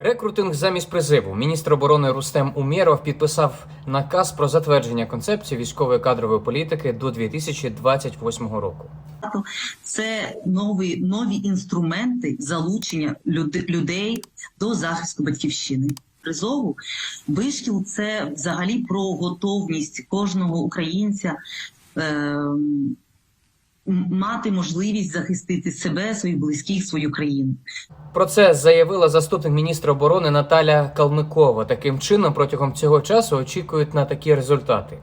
Рекрутинг замість призиву. Міністр оборони Рустем Умєров підписав наказ про затвердження концепції військової кадрової політики до 2028 року. це нові, нові інструменти залучення людей до захисту батьківщини. Призову вишкіл це взагалі про готовність кожного українця е, мати можливість захистити себе, своїх близьких, свою країну. Про це заявила заступник міністра оборони Наталя Калмикова. Таким чином, протягом цього часу очікують на такі результати.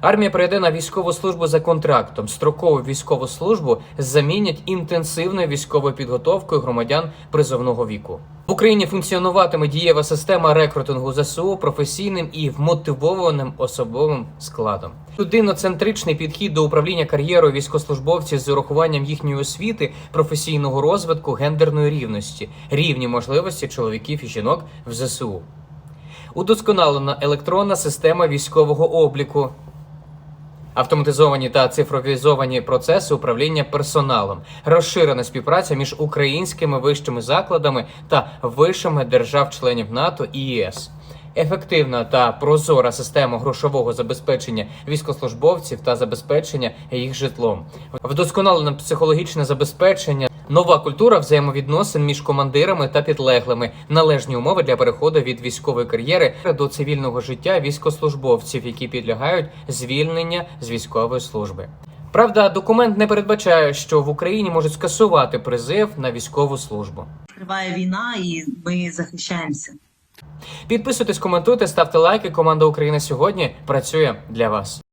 Армія перейде на військову службу за контрактом. Строкову військову службу замінять інтенсивною військовою підготовкою громадян призовного віку. В Україні функціонуватиме дієва система рекрутингу ЗСУ професійним і вмотивованим особовим складом. Людиноцентричний підхід до управління кар'єрою військовослужбовців з урахуванням їхньої освіти, професійного розвитку, гендерної рівності, рівні можливості чоловіків і жінок в ЗСУ. Удосконалена електронна система військового обліку. Автоматизовані та цифровізовані процеси управління персоналом, розширена співпраця між українськими вищими закладами та вишами держав-членів НАТО і ЄС. Ефективна та прозора система грошового забезпечення військовослужбовців та забезпечення їх житлом, вдосконалене психологічне забезпечення, нова культура взаємовідносин між командирами та підлеглими, належні умови для переходу від військової кар'єри до цивільного життя військовослужбовців, які підлягають звільнення з військової служби. Правда, документ не передбачає, що в Україні можуть скасувати призив на військову службу. Триває війна, і ми захищаємося. Підписуйтесь, коментуйте, ставте лайки. Команда України сьогодні працює для вас.